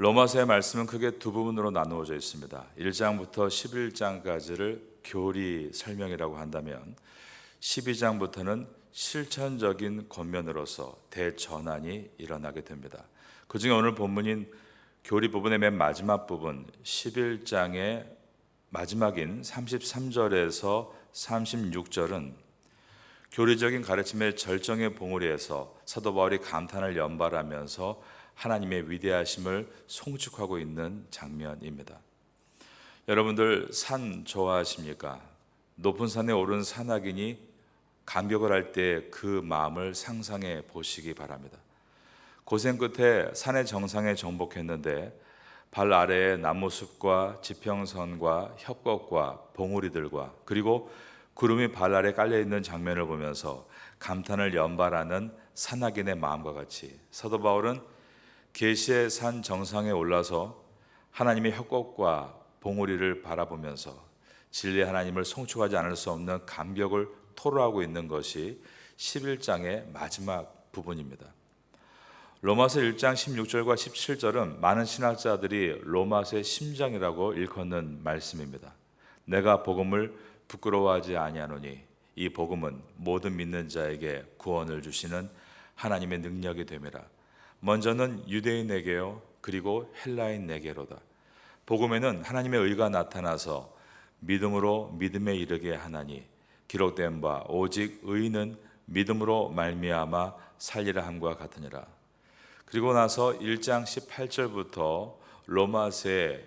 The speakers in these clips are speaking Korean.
로마서의 말씀은 크게 두 부분으로 나누어져 있습니다. 1장부터 11장까지를 교리 설명이라고 한다면 12장부터는 실천적인 권면으로서 대전환이 일어나게 됩니다. 그 중에 오늘 본문인 교리 부분의 맨 마지막 부분 11장의 마지막인 33절에서 36절은 교리적인 가르침의 절정의 봉우리에서 사도 바울이 감탄을 연발하면서 하나님의 위대하심을 송축하고 있는 장면입니다. 여러분들 산 좋아하십니까? 높은 산에 오른 산악인이 감격을 할 때 그 마음을 상상해 보시기 바랍니다. 고생 끝에 산의 정상에 정복했는데 발 아래에 나무숲과 지평선과 협곡과 봉우리들과 그리고 구름이 발 아래 깔려 있는 장면을 보면서 감탄을 연발하는 산악인의 마음과 같이 사도 바울은 계시의 산 정상에 올라서 하나님의 협곡과 봉우리를 바라보면서 진리의 하나님을 송축하지 않을 수 없는 감격을 토로하고 있는 것이 11장의 마지막 부분입니다. 로마서 1장 16절과 17절은 많은 신학자들이 로마서의 심장이라고 일컫는 말씀입니다. 내가 복음을 부끄러워하지 아니하노니 이 복음은 모든 믿는 자에게 구원을 주시는 하나님의 능력이 됨이라. 먼저는 유대인에게요 그리고 헬라인에게로다. 복음에는 하나님의 의가 나타나서 믿음으로 믿음에 이르게 하나니 기록된 바 오직 의는 믿음으로 말미암아 살리라 함과 같으니라. 그리고 나서 1장 18절부터 로마서의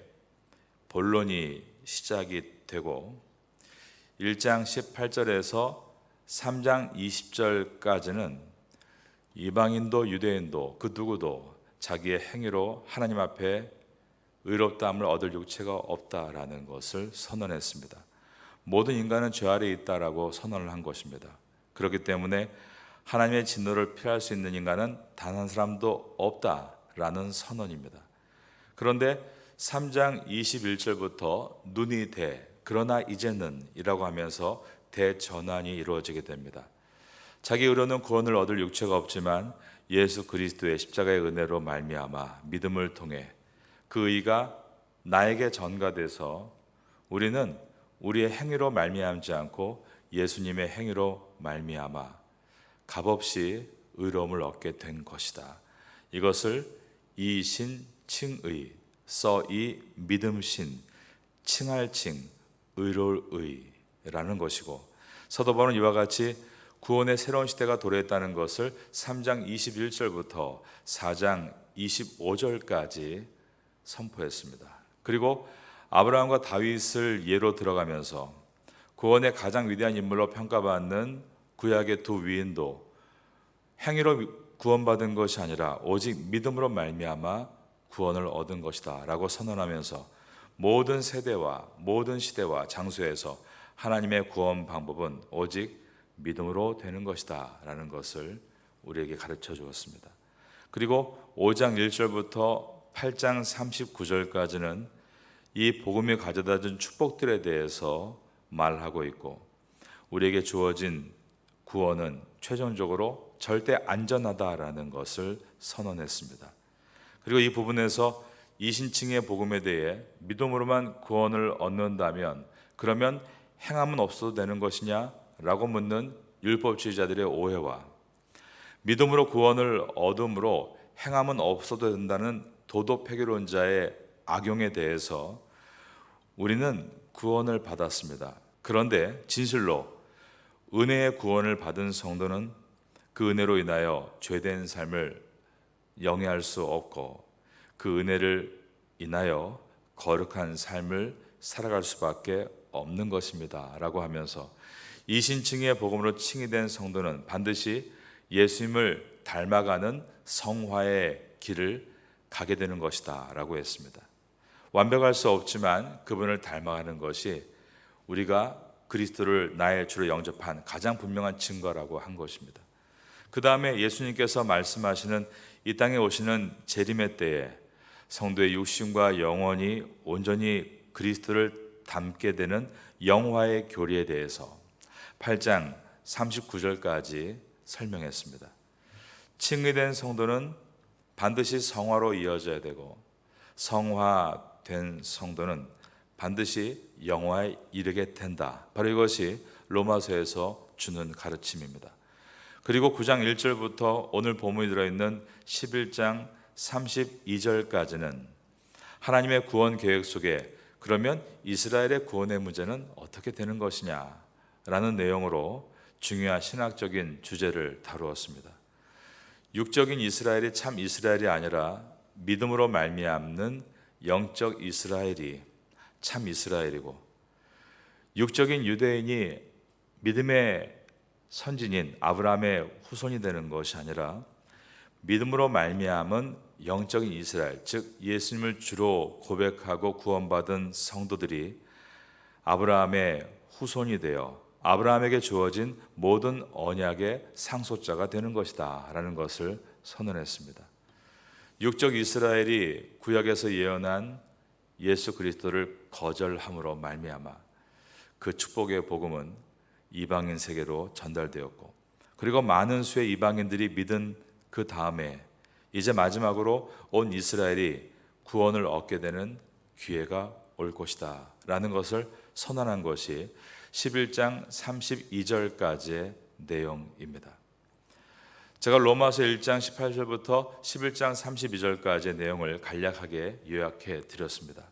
본론이 시작이 되고 1장 18절에서 3장 20절까지는 이방인도 유대인도 그 누구도 자기의 행위로 하나님 앞에 의롭다함을 얻을 육체가 없다라는 것을 선언했습니다. 모든 인간은 죄 아래 있다라고 선언을 한 것입니다. 그렇기 때문에 하나님의 진노를 피할 수 있는 인간은 단 한 사람도 없다라는 선언입니다. 그런데 3장 21절부터 눈이 대 그러나 이제는 이라고 하면서 대전환이 이루어지게 됩니다. 자기 의로는 구원을 얻을 육체가 없지만 예수 그리스도의 십자가의 은혜로 말미암아 믿음을 통해 그 의가 나에게 전가돼서 우리는 우리의 행위로 말미암지 않고 예수님의 행위로 말미암아 값없이 의로움을 얻게 된 것이다. 이것을 이신 칭의 써이 믿음신 칭할칭 의로울 의라는 것이고 사도 바울은 이와 같이 구원의 새로운 시대가 도래했다는 것을 3장 21절부터 4장 25절까지 선포했습니다. 그리고 아브라함과 다윗을 예로 들어가면서 구원의 가장 위대한 인물로 평가받는 구약의 두 위인도 행위로 구원받은 것이 아니라 오직 믿음으로 말미암아 구원을 얻은 것이다라고 선언하면서 모든 세대와 모든 시대와 장소에서 하나님의 구원 방법은 오직 믿음으로 되는 것이다 라는 것을 우리에게 가르쳐 주었습니다. 그리고 5장 1절부터 8장 39절까지는 이 복음이 가져다 준 축복들에 대해서 말하고 있고 우리에게 주어진 구원은 최종적으로 절대 안전하다라는 것을 선언했습니다. 그리고 이 부분에서 이신칭의 복음에 대해 믿음으로만 구원을 얻는다면 그러면 행함은 없어도 되는 것이냐 라고 묻는 율법주의자들의 오해와 믿음으로 구원을 얻음으로 행함은 없어도 된다는 도덕 폐교론자의 악용에 대해서 우리는 구원을 받았습니다. 그런데 진실로 은혜의 구원을 받은 성도는 그 은혜로 인하여 죄된 삶을 영위할 수 없고 그 은혜를 인하여 거룩한 삶을 살아갈 수밖에 없는 것입니다. 라고 하면서 이신층의 복음으로 칭의된 성도는 반드시 예수님을 닮아가는 성화의 길을 가게 되는 것이다. 라고 했습니다. 완벽할 수 없지만 그분을 닮아가는 것이 우리가 그리스도를 나의 주로 영접한 가장 분명한 증거라고 한 것입니다. 그 다음에 예수님께서 말씀하시는 이 땅에 오시는 재림의 때에 성도의 육신과 영혼이 온전히 그리스도를 닮게 되는 영화의 교리에 대해서 8장 39절까지 설명했습니다. 칭의된 성도는 반드시 성화로 이어져야 되고 성화된 성도는 반드시 영화에 이르게 된다. 바로 이것이 로마서에서 주는 가르침입니다. 그리고 9장 1절부터 오늘 본문이 들어있는 11장 32절까지는 하나님의 구원 계획 속에 그러면 이스라엘의 구원의 문제는 어떻게 되는 것이냐 라는 내용으로 중요한 신학적인 주제를 다루었습니다. 육적인 이스라엘이 참 이스라엘이 아니라 믿음으로 말미암는 영적 이스라엘이 참 이스라엘이고 육적인 유대인이 믿음의 선진인 아브라함의 후손이 되는 것이 아니라 믿음으로 말미암은 영적인 이스라엘 즉 예수님을 주로 고백하고 구원받은 성도들이 아브라함의 후손이 되어 아브라함에게 주어진 모든 언약의 상속자가 되는 것이다라는 것을 선언했습니다. 육적 이스라엘이 구약에서 예언한 예수 그리스도를 거절함으로 말미암아 그 축복의 복음은 이방인 세계로 전달되었고 그리고 많은 수의 이방인들이 믿은 그 다음에 이제 마지막으로 온 이스라엘이 구원을 얻게 되는 기회가 올 것이다 라는 것을 선언한 것이 11장 32절까지의 내용입니다. 제가 로마서 1장 18절부터 11장 32절까지의 내용을 간략하게 요약해 드렸습니다.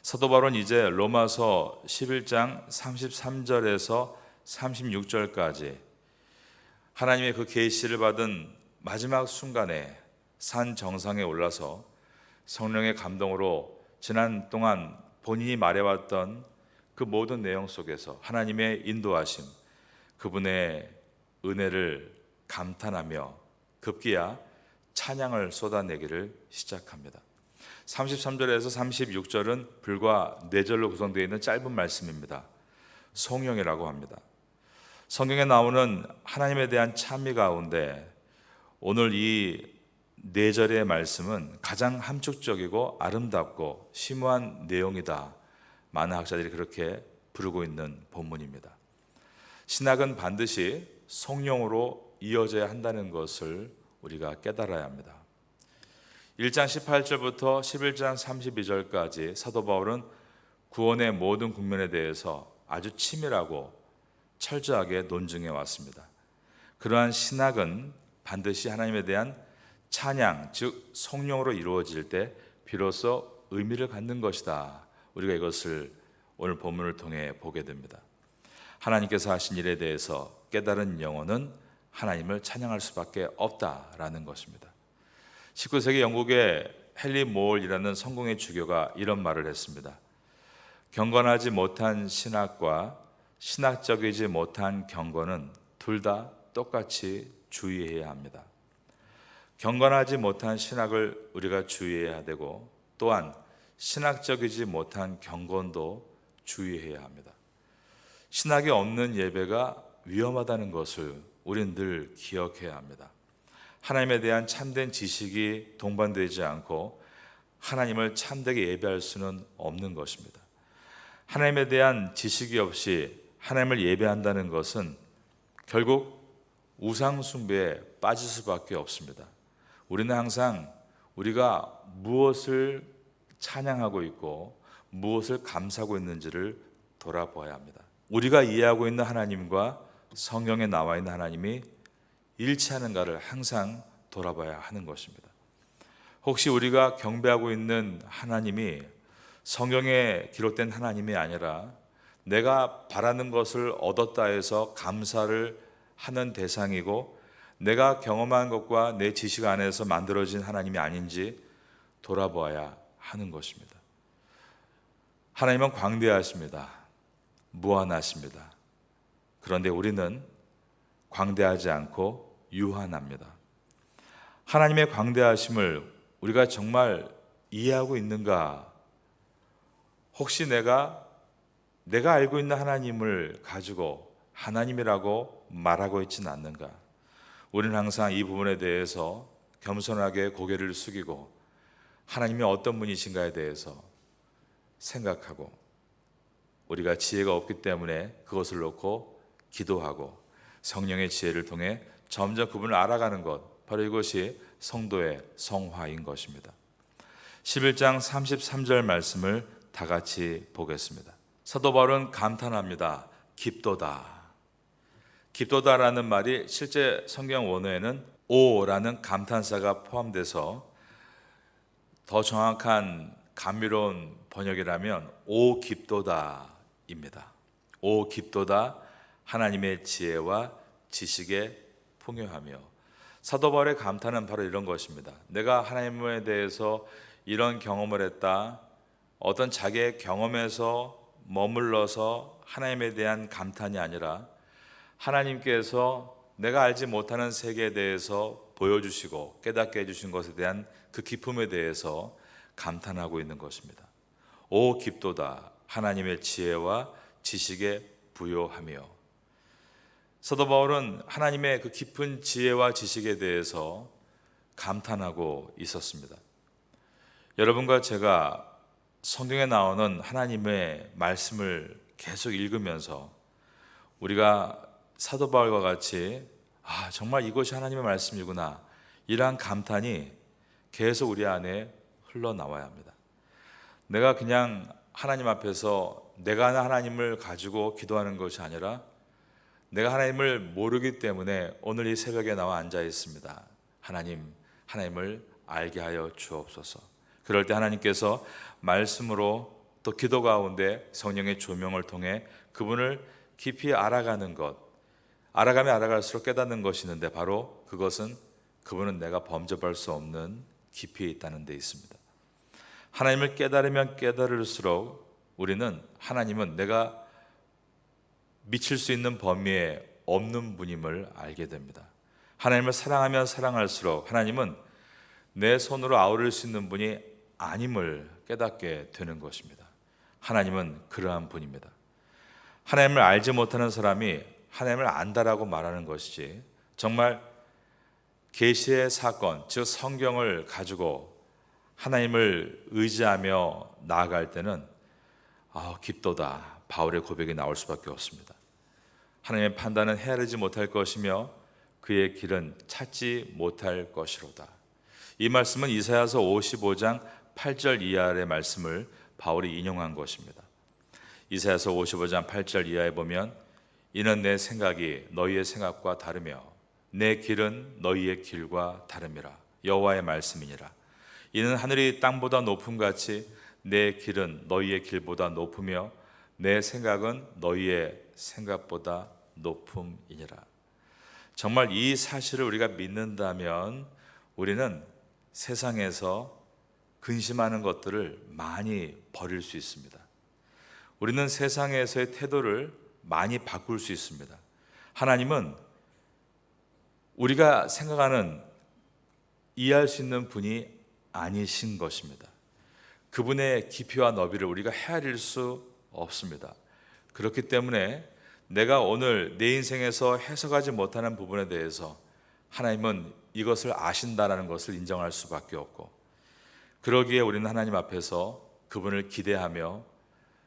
사도 바울은 이제 로마서 11장 33절에서 36절까지 하나님의 그 계시를 받은 마지막 순간에 산 정상에 올라서 성령의 감동으로 지난 동안 본인이 말해왔던 그 모든 내용 속에서 하나님의 인도하심, 그분의 은혜를 감탄하며 급기야 찬양을 쏟아내기를 시작합니다. 33절에서 36절은 불과 4절로 구성되어 있는 짧은 말씀입니다. 성령이라고 합니다. 성경에 나오는 하나님에 대한 찬미 가운데 오늘 이네 절의 말씀은 가장 함축적이고 아름답고 심오한 내용이다. 많은 학자들이 그렇게 부르고 있는 본문입니다. 신학은 반드시 성령으로 이어져야 한다는 것을 우리가 깨달아야 합니다. 1장 18절부터 11장 32절까지 사도 바울은 구원의 모든 국면에 대해서 아주 치밀하고 철저하게 논증해 왔습니다. 그러한 신학은 반드시 하나님에 대한 찬양, 즉 성령으로 이루어질 때 비로소 의미를 갖는 것이다. 우리가 이것을 오늘 본문을 통해 보게 됩니다. 하나님께서 하신 일에 대해서 깨달은 영혼은 하나님을 찬양할 수밖에 없다라는 것입니다. 19세기 영국의 헨리 모올이라는 성공의 주교가 이런 말을 했습니다. 경건하지 못한 신학과 신학적이지 못한 경건은 둘 다 똑같이 주의해야 합니다. 경건하지 못한 신학을 우리가 주의해야 되고 또한 신학적이지 못한 경건도 주의해야 합니다. 신학이 없는 예배가 위험하다는 것을 우리는 늘 기억해야 합니다. 하나님에 대한 참된 지식이 동반되지 않고 하나님을 참되게 예배할 수는 없는 것입니다. 하나님에 대한 지식이 없이 하나님을 예배한다는 것은 결국 우상 숭배에 빠질 수밖에 없습니다. 우리는 항상 우리가 무엇을 찬양하고 있고 무엇을 감사하고 있는지를 돌아보아야 합니다. 우리가 이해하고 있는 하나님과 성경에 나와 있는 하나님이 일치하는가를 항상 돌아봐야 하는 것입니다. 혹시 우리가 경배하고 있는 하나님이 성경에 기록된 하나님이 아니라 내가 바라는 것을 얻었다 해서 감사를 하는 대상이고 내가 경험한 것과 내 지식 안에서 만들어진 하나님이 아닌지 돌아보아야 하는 것입니다. 하나님은 광대하십니다. 무한하십니다. 그런데 우리는 광대하지 않고 유한합니다. 하나님의 광대하심을 우리가 정말 이해하고 있는가? 혹시 내가 내가 알고 있는 하나님을 가지고 하나님이라고 말하고 있지는 않는가? 우리는 항상 이 부분에 대해서 겸손하게 고개를 숙이고 하나님이 어떤 분이신가에 대해서 생각하고 우리가 지혜가 없기 때문에 그것을 놓고 기도하고 성령의 지혜를 통해 점점 그분을 알아가는 것 바로 이것이 성도의 성화인 것입니다. 11장 33절 말씀을 다 같이 보겠습니다. 사도 바울은 감탄합니다. 깊도다. 깊도다라는 말이 실제 성경 원어에는 오라는 감탄사가 포함돼서 더 정확한 감미로운 번역이라면 오 깊도다입니다. 오 깊도다 하나님의 지혜와 지식에 풍요하며 사도 바울의 감탄은 바로 이런 것입니다. 내가 하나님에 대해서 이런 경험을 했다. 어떤 자기의 경험에서 머물러서 하나님에 대한 감탄이 아니라 하나님께서 내가 알지 못하는 세계에 대해서 보여주시고 깨닫게 해주신 것에 대한 그 기쁨에 대해서 감탄하고 있는 것입니다. 오 깊도다 하나님의 지혜와 지식에 부요하며 사도 바울은 하나님의 그 깊은 지혜와 지식에 대해서 감탄하고 있었습니다. 여러분과 제가 성경에 나오는 하나님의 말씀을 계속 읽으면서 우리가 사도 바울과 같이 아, 정말 이것이 하나님의 말씀이구나. 이러한 감탄이 계속 우리 안에 흘러나와야 합니다. 내가 그냥 하나님 앞에서 내가 하나님을 가지고 기도하는 것이 아니라 내가 하나님을 모르기 때문에 오늘 이 새벽에 나와 앉아 있습니다. 하나님, 하나님을 알게 하여 주옵소서. 그럴 때 하나님께서 말씀으로 또 기도 가운데 성령의 조명을 통해 그분을 깊이 알아가는 것, 알아가면 알아갈수록 깨닫는 것이 있는데 바로 그것은 그분은 내가 범접할 수 없는 깊이 있다는 데 있습니다. 하나님을 깨달으면 깨달을수록 우리는 하나님은 내가 미칠 수 있는 범위에 없는 분임을 알게 됩니다. 하나님을 사랑하면 사랑할수록 하나님은 내 손으로 아우를 수 있는 분이 아님을 깨닫게 되는 것입니다. 하나님은 그러한 분입니다. 하나님을 알지 못하는 사람이 하나님을 안다라고 말하는 것이지 정말 계시의 사건, 즉 성경을 가지고 하나님을 의지하며 나아갈 때는 아, 깊도다. 바울의 고백이 나올 수밖에 없습니다. 하나님의 판단은 헤아리지 못할 것이며 그의 길은 찾지 못할 것이로다. 이 말씀은 이사야서 55장 8절 이하의 말씀을 바울이 인용한 것입니다. 이사야서 55장 8절 이하에 보면 이는 내 생각이 너희의 생각과 다르며 내 길은 너희의 길과 다름이라 여호와의 말씀이니라. 이는 하늘이 땅보다 높음 같이 내 길은 너희의 길보다 높으며 내 생각은 너희의 생각보다 높음이니라. 정말 이 사실을 우리가 믿는다면 우리는 세상에서 근심하는 것들을 많이 버릴 수 있습니다. 우리는 세상에서의 태도를 많이 바꿀 수 있습니다. 하나님은 우리가 생각하는 이해할 수 있는 분이 아니신 것입니다. 그분의 깊이와 너비를 우리가 헤아릴 수 없습니다. 그렇기 때문에 내가 오늘 내 인생에서 해석하지 못하는 부분에 대해서 하나님은 이것을 아신다라는 것을 인정할 수밖에 없고 그러기에 우리는 하나님 앞에서 그분을 기대하며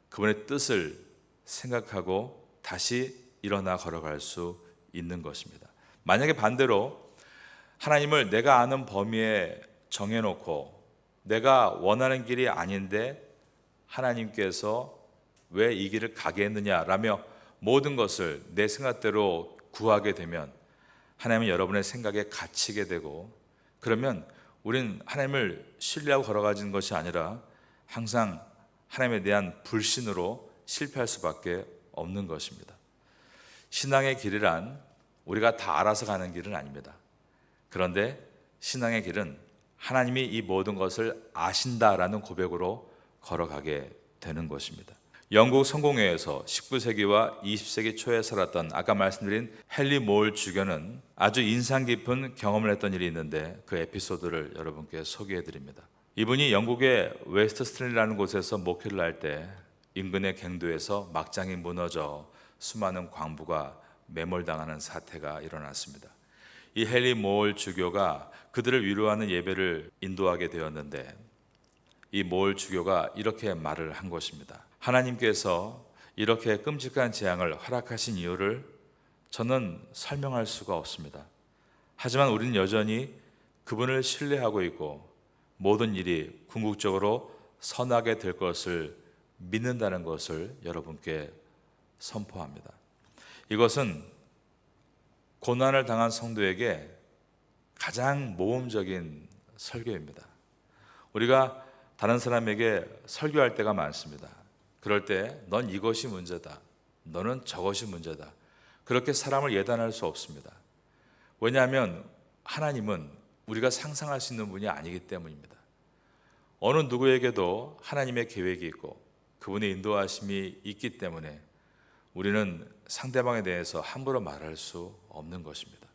그분의 뜻을 생각하고 다시 일어나 걸어갈 수 있는 것입니다. 만약에 반대로 하나님을 내가 아는 범위에 정해놓고 내가 원하는 길이 아닌데 하나님께서 왜 이 길을 가게 했느냐라며 모든 것을 내 생각대로 구하게 되면 하나님은 여러분의 생각에 갇히게 되고 그러면 우리는 하나님을 신뢰하고 걸어가는 것이 아니라 항상 하나님에 대한 불신으로 실패할 수밖에 없는 것입니다. 신앙의 길이란 우리가 다 알아서 가는 길은 아닙니다. 그런데 신앙의 길은 하나님이 이 모든 것을 아신다라는 고백으로 걸어가게 되는 것입니다. 영국 성공회에서 19세기와 20세기 초에 살았던 아까 말씀드린 헨리 몰 주교는 아주 인상 깊은 경험을 했던 일이 있는데 그 에피소드를 여러분께 소개해 드립니다. 이분이 영국의 웨스트 스트랜이라는 곳에서 목회를 할 때 인근의 갱도에서 막장이 무너져 수많은 광부가 매몰당하는 사태가 일어났습니다. 이 헨리 몰 주교가 그들을 위로하는 예배를 인도하게 되었는데 이몰 주교가 이렇게 말을 한 것입니다. 하나님께서 이렇게 끔찍한 재앙을 허락하신 이유를 저는 설명할 수가 없습니다. 하지만 우리는 여전히 그분을 신뢰하고 있고 모든 일이 궁극적으로 선하게 될 것을 믿는다는 것을 여러분께 선포합니다. 이것은 고난을 당한 성도에게 가장 모험적인 설교입니다. 우리가 다른 사람에게 설교할 때가 많습니다. 그럴 때 넌 이것이 문제다. 너는 저것이 문제다. 그렇게 사람을 예단할 수 없습니다. 왜냐하면 하나님은 우리가 상상할 수 있는 분이 아니기 때문입니다. 어느 누구에게도 하나님의 계획이 있고 그분의 인도하심이 있기 때문에 우리는 상대방에 대해서 함부로 말할 수 없는 것입니다.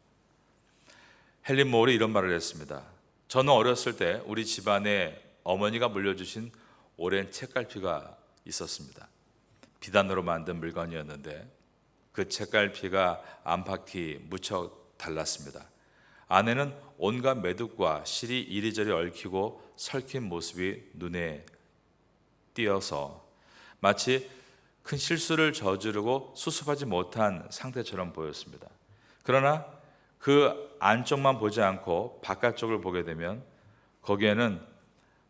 헬린 모어이 이런 말을 했습니다. 저는 어렸을 때 우리 집안에 어머니가 물려주신 오랜 책갈피가 있었습니다. 비단으로 만든 물건이었는데 그 책갈피가 안팎이 무척 달랐습니다. 안에는 온갖 매듭과 실이 이리저리 얽히고 설킨 모습이 눈에 띄어서 마치 큰 실수를 저지르고 수습하지 못한 상태처럼 보였습니다. 그러나 그 안쪽만 보지 않고 바깥쪽을 보게 되면 거기에는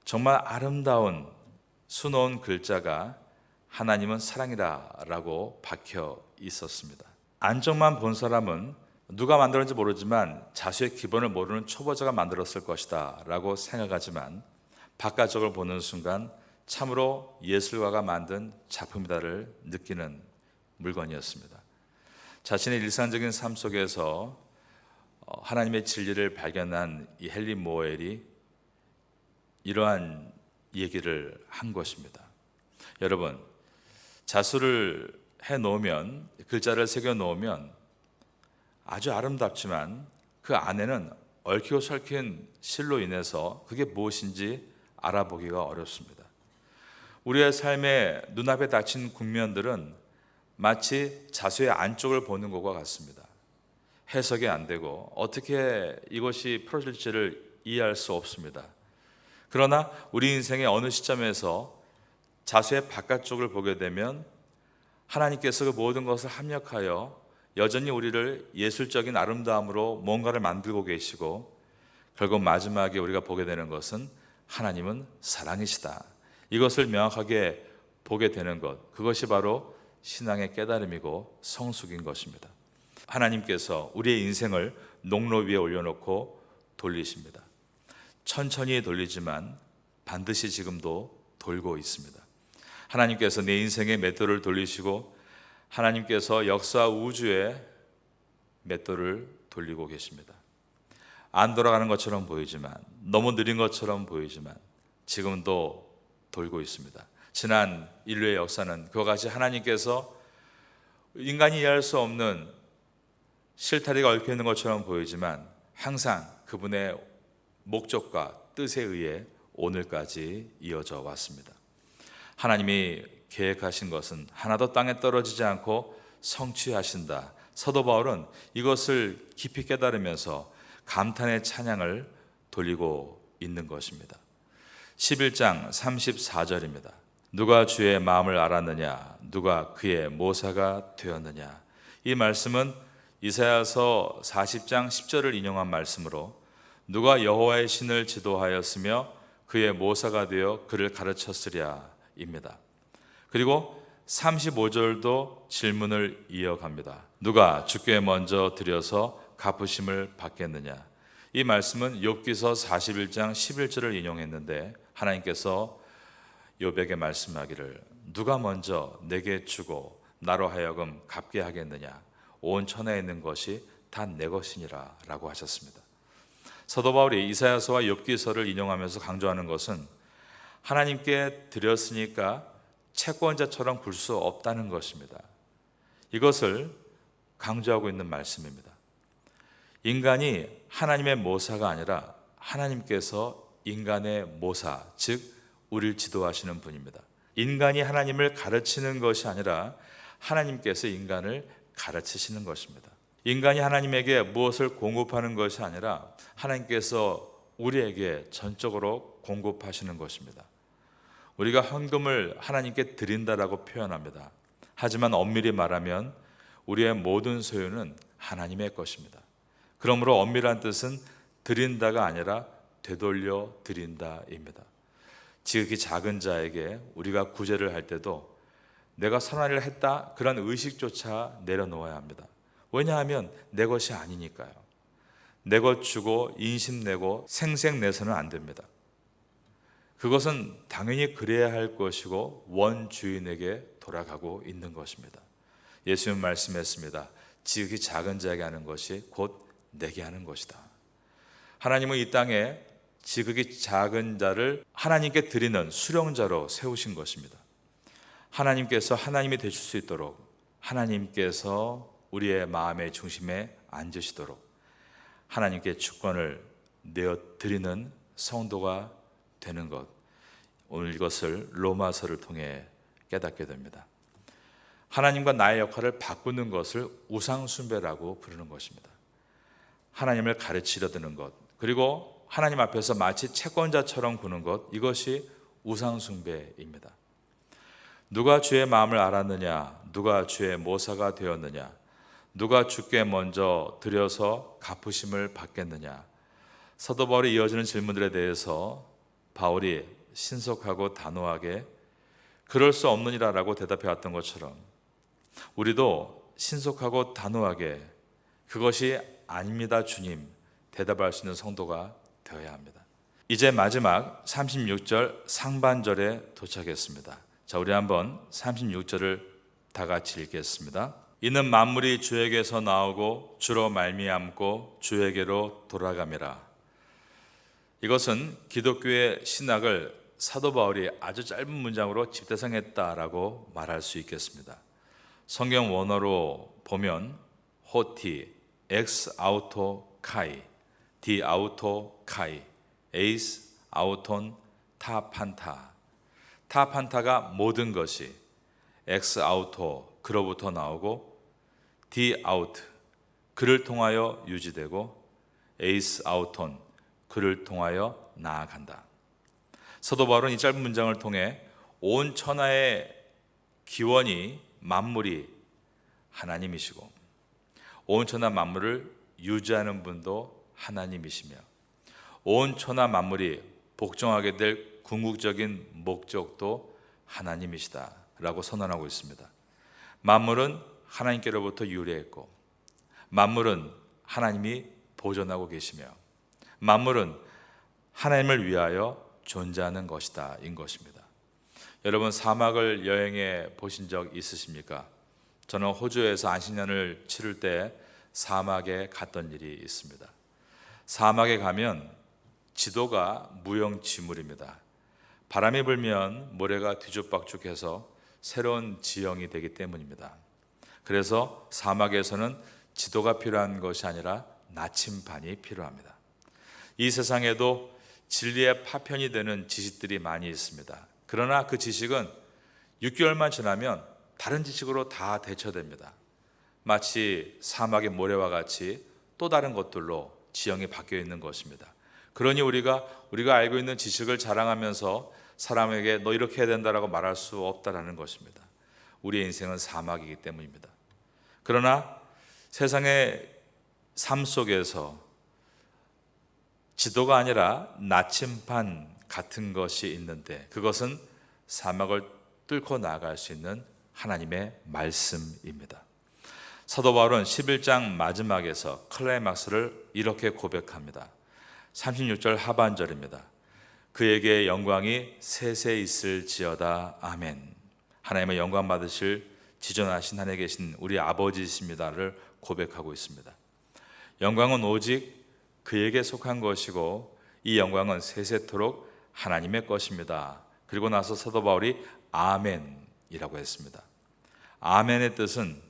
정말 아름다운 수놓은 글자가 하나님은 사랑이다 라고 박혀 있었습니다. 안쪽만 본 사람은 누가 만들었는지 모르지만 자수의 기본을 모르는 초보자가 만들었을 것이다 라고 생각하지만 바깥쪽을 보는 순간 참으로 예술가가 만든 작품이다를 느끼는 물건이었습니다. 자신의 일상적인 삶 속에서 어, 하나님의 진리를 발견한 이 헨리 모엘이 이러한 얘기를 한 것입니다. 여러분, 자수를 해 놓으면 글자를 새겨 놓으면 아주 아름답지만 그 안에는 얽히고 설킨 실로 인해서 그게 무엇인지 알아보기가 어렵습니다. 우리의 삶에 눈앞에 닥친 국면들은 마치 자수의 안쪽을 보는 것과 같습니다. 해석이 안 되고 어떻게 이것이 풀어질지를 이해할 수 없습니다. 그러나 우리 인생의 어느 시점에서 자수의 바깥쪽을 보게 되면 하나님께서 그 모든 것을 합력하여 여전히 우리를 예술적인 아름다움으로 뭔가를 만들고 계시고 결국 마지막에 우리가 보게 되는 것은 하나님은 사랑이시다. 이것을 명확하게 보게 되는 것. 그것이 바로 신앙의 깨달음이고 성숙인 것입니다. 하나님께서 우리의 인생을 농로 위에 올려놓고 돌리십니다. 천천히 돌리지만 반드시 지금도 돌고 있습니다. 하나님께서 내 인생의 맷돌을 돌리시고 하나님께서 역사 우주의 맷돌을 돌리고 계십니다. 안 돌아가는 것처럼 보이지만 너무 느린 것처럼 보이지만 지금도 돌고 있습니다. 지난 인류의 역사는 그와 같이 하나님께서 인간이 이해할 수 없는 실타리가 얽혀 있는 것처럼 보이지만 항상 그분의 목적과 뜻에 의해 오늘까지 이어져 왔습니다. 하나님이 계획하신 것은 하나도 땅에 떨어지지 않고 성취하신다. 사도 바울은 이것을 깊이 깨달으면서 감탄의 찬양을 돌리고 있는 것입니다. 11장 34절입니다. 누가 주의 마음을 알았느냐? 누가 그의 모사가 되었느냐? 이 말씀은 이사야서 40장 10절을 인용한 말씀으로 누가 여호와의 신을 지도하였으며 그의 모사가 되어 그를 가르쳤으랴입니다. 그리고 35절도 질문을 이어갑니다. 누가 주께 먼저 드려서 갚으심을 받겠느냐? 이 말씀은 욥기서 41장 11절을 인용했는데 하나님께서 욥에게 말씀하기를 누가 먼저 내게 주고 나로 하여금 갚게 하겠느냐? 온 천하에 있는 것이 다 내 것이니라라고 하셨습니다. 사도 바울이 이사야서와 욥기서를 인용하면서 강조하는 것은 하나님께 드렸으니까 채권자처럼 굴 수 없다는 것입니다. 이것을 강조하고 있는 말씀입니다. 인간이 하나님의 모사가 아니라 하나님께서 인간의 모사, 즉 우리를 지도하시는 분입니다. 인간이 하나님을 가르치는 것이 아니라 하나님께서 인간을 가르치시는 것입니다. 인간이 하나님에게 무엇을 공급하는 것이 아니라 하나님께서 우리에게 전적으로 공급하시는 것입니다. 우리가 헌금을 하나님께 드린다라고 표현합니다. 하지만 엄밀히 말하면 우리의 모든 소유는 하나님의 것입니다. 그러므로 엄밀한 뜻은 드린다가 아니라 되돌려 드린다입니다. 지극히 작은 자에게 우리가 구제를 할 때도 내가 선한 일을 했다 그런 의식조차 내려놓아야 합니다. 왜냐하면 내 것이 아니니까요. 내 것 주고 인심 내고 생색 내서는 안 됩니다. 그것은 당연히 그래야 할 것이고 원주인에게 돌아가고 있는 것입니다. 예수님 말씀했습니다. 지극히 작은 자에게 하는 것이 곧 내게 하는 것이다. 하나님은 이 땅에 지극히 작은 자를 하나님께 드리는 수령자로 세우신 것입니다. 하나님께서 하나님이 되실 수 있도록 하나님께서 우리의 마음의 중심에 앉으시도록 하나님께 주권을 내어 드리는 성도가 되는 것. 오늘 이것을 로마서를 통해 깨닫게 됩니다. 하나님과 나의 역할을 바꾸는 것을 우상숭배라고 부르는 것입니다. 하나님을 가르치려 드는 것, 그리고 하나님 앞에서 마치 채권자처럼 구는 것, 이것이 우상숭배입니다. 누가 주의 마음을 알았느냐? 누가 주의 모사가 되었느냐? 누가 주께 먼저 드려서 갚으심을 받겠느냐? 사도 바울이 이어지는 질문들에 대해서 바울이 신속하고 단호하게 그럴 수 없느니라라고 대답해 왔던 것처럼 우리도 신속하고 단호하게 그것이 아닙니다, 주님. 대답할 수 있는 성도가 되어야 합니다. 이제 마지막 36절 상반절에 도착했습니다. 자, 우리 한번 36절을 다 같이 읽겠습니다. 이는 만물이 주에게서 나오고 주로 말미암고 주에게로 돌아감이라. 이것은 기독교의 신학을 사도 바울이 아주 짧은 문장으로 집대성했다라고 말할 수 있겠습니다. 성경 원어로 보면 호티, 엑스 아우토 카이, 디 아우토 카이, 에이스 아우톤 타 판타. 타 판타가 모든 것이 엑스 아우토 그로부터 나오고 디 아우트 그를 통하여 유지되고 에이스 아우톤 그를 통하여 나아간다. 사도 바울은 이 짧은 문장을 통해 온 천하의 기원이 만물이 하나님이시고 온 천하 만물을 유지하는 분도 하나님이시며 온 천하 만물이 복종하게 될 궁극적인 목적도 하나님이시다라고 선언하고 있습니다. 만물은 하나님께로부터 유래했고 만물은 하나님이 보존하고 계시며 만물은 하나님을 위하여 존재하는 것이다 인 것입니다. 여러분 사막을 여행해 보신 적 있으십니까? 저는 호주에서 안식년을 치를 때 사막에 갔던 일이 있습니다. 사막에 가면 지도가 무용지물입니다. 바람이 불면 모래가 뒤죽박죽해서 새로운 지형이 되기 때문입니다. 그래서 사막에서는 지도가 필요한 것이 아니라 나침반이 필요합니다. 이 세상에도 진리의 파편이 되는 지식들이 많이 있습니다. 그러나 그 지식은 6개월만 지나면 다른 지식으로 다 대처됩니다. 마치 사막의 모래와 같이 또 다른 것들로 지형이 바뀌어 있는 것입니다. 그러니 우리가 우리가 알고 있는 지식을 자랑하면서 사람에게 너 이렇게 해야 된다라고 말할 수 없다라는 것입니다. 우리의 인생은 사막이기 때문입니다. 그러나 세상의 삶 속에서 지도가 아니라 나침반 같은 것이 있는데 그것은 사막을 뚫고 나아갈 수 있는 하나님의 말씀입니다. 사도 바울은 11장 마지막에서 클라이막스를 이렇게 고백합니다. 36절 하반절입니다. 그에게 영광이 세세 있을지어다 아멘. 하나님의 영광 받으실 지존하신 하늘에 계신 우리 아버지이십니다를 고백하고 있습니다. 영광은 오직 그에게 속한 것이고 이 영광은 세세토록 하나님의 것입니다. 그리고 나서 사도 바울이 아멘이라고 했습니다. 아멘의 뜻은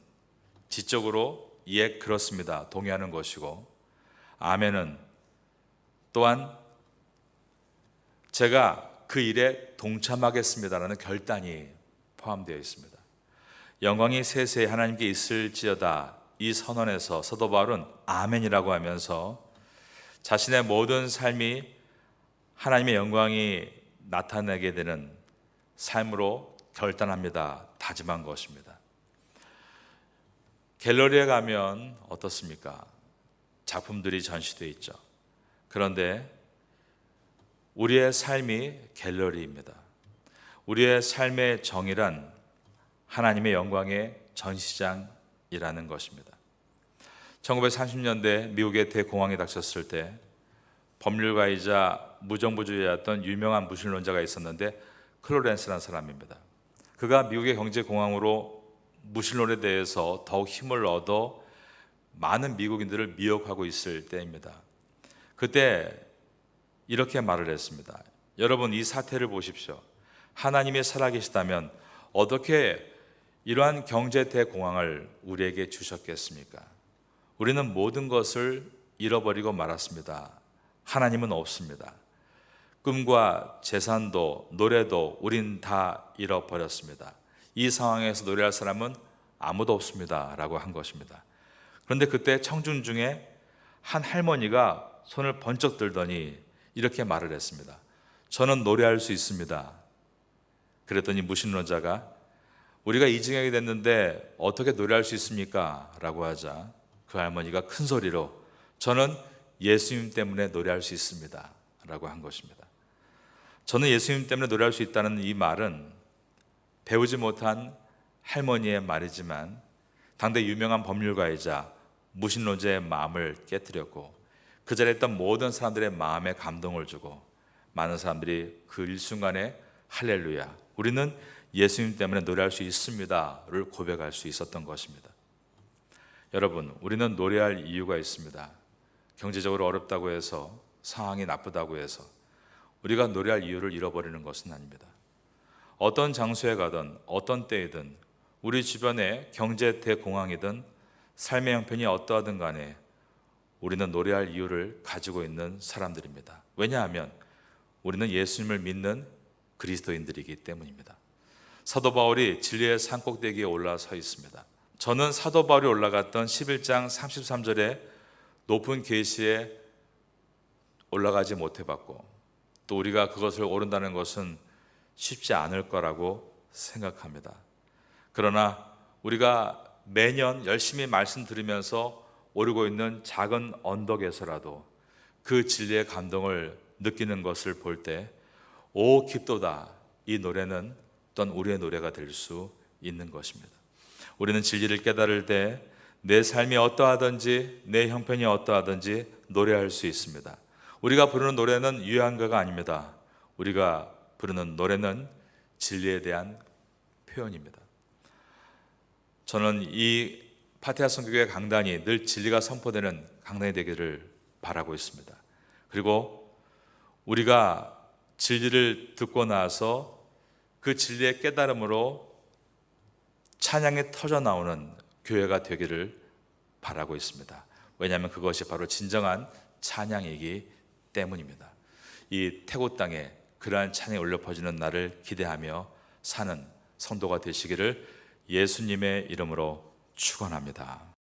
지적으로 예 그렇습니다. 동의하는 것이고 아멘은 또한 제가 그 일에 동참하겠습니다라는 결단이 포함되어 있습니다. 영광이 세세 하나님께 있을지어다 이 선언에서 사도 바울은 아멘이라고 하면서 자신의 모든 삶이 하나님의 영광이 나타나게 되는 삶으로 결단합니다. 다짐한 것입니다. 갤러리에 가면 어떻습니까? 작품들이 전시되어 있죠. 그런데 우리의 삶이 갤러리입니다. 우리의 삶의 정의란 하나님의 영광의 전시장이라는 것입니다. 1930년대 미국의 대공황이 닥쳤을 때 법률가이자 무정부주의였던 유명한 무신론자가 있었는데 클로렌스라는 사람입니다. 그가 미국의 경제 공황으로 무신론에 대해서 더욱 힘을 얻어 많은 미국인들을 미혹하고 있을 때입니다. 그때 이렇게 말을 했습니다. 여러분 이 사태를 보십시오. 하나님이 살아계시다면 어떻게 이러한 경제 대공황을 우리에게 주셨겠습니까? 우리는 모든 것을 잃어버리고 말았습니다. 하나님은 없습니다. 꿈과 재산도 노래도 우린 다 잃어버렸습니다. 이 상황에서 노래할 사람은 아무도 없습니다. 라고 한 것입니다. 그런데 그때 청중 중에 한 할머니가 손을 번쩍 들더니 이렇게 말을 했습니다. 저는 노래할 수 있습니다. 그랬더니 무신론자가 우리가 이징하게 됐는데 어떻게 노래할 수 있습니까? 라고 하자 그 할머니가 큰 소리로 저는 예수님 때문에 노래할 수 있습니다. 라고 한 것입니다. 저는 예수님 때문에 노래할 수 있다는 이 말은 배우지 못한 할머니의 말이지만 당대 유명한 법률가이자 무신론자의 마음을 깨뜨렸고 그 자리에 있던 모든 사람들의 마음에 감동을 주고 많은 사람들이 그 일순간에 할렐루야 우리는 예수님 때문에 노래할 수 있습니다를 고백할 수 있었던 것입니다. 여러분, 우리는 노래할 이유가 있습니다. 경제적으로 어렵다고 해서 상황이 나쁘다고 해서 우리가 노래할 이유를 잃어버리는 것은 아닙니다. 어떤 장소에 가든 어떤 때이든 우리 주변에 경제 대공황이든 삶의 형편이 어떠하든 간에 우리는 노래할 이유를 가지고 있는 사람들입니다. 왜냐하면 우리는 예수님을 믿는 그리스도인들이기 때문입니다. 사도 바울이 진리의 산꼭대기에 올라서 있습니다. 저는 사도 바울이 올라갔던 11장 33절에 높은 계시에 올라가지 못해 봤고 또 우리가 그것을 오른다는 것은 쉽지 않을 거라고 생각합니다. 그러나 우리가 매년 열심히 말씀 들으면서 오르고 있는 작은 언덕에서라도 그 진리의 감동을 느끼는 것을 볼 때오 기도다 이 노래는 또한 우리의 노래가 될 수 있는 것입니다. 우리는 진리를 깨달을 때 내 삶이 어떠하든지 내 형편이 어떠하든지 노래할 수 있습니다. 우리가 부르는 노래는 유한가가 아닙니다. 우리가 부르는 노래는 진리에 대한 표현입니다. 저는 이 파티아 성교회 강단이 늘 진리가 선포되는 강단이 되기를 바라고 있습니다. 그리고 우리가 진리를 듣고 나서 그 진리의 깨달음으로 찬양이 터져 나오는 교회가 되기를 바라고 있습니다. 왜냐하면 그것이 바로 진정한 찬양이기 때문입니다. 이 태고 땅에 그러한 찬양이 울려 퍼지는 날을 기대하며 사는 성도가 되시기를 예수님의 이름으로 축원합니다.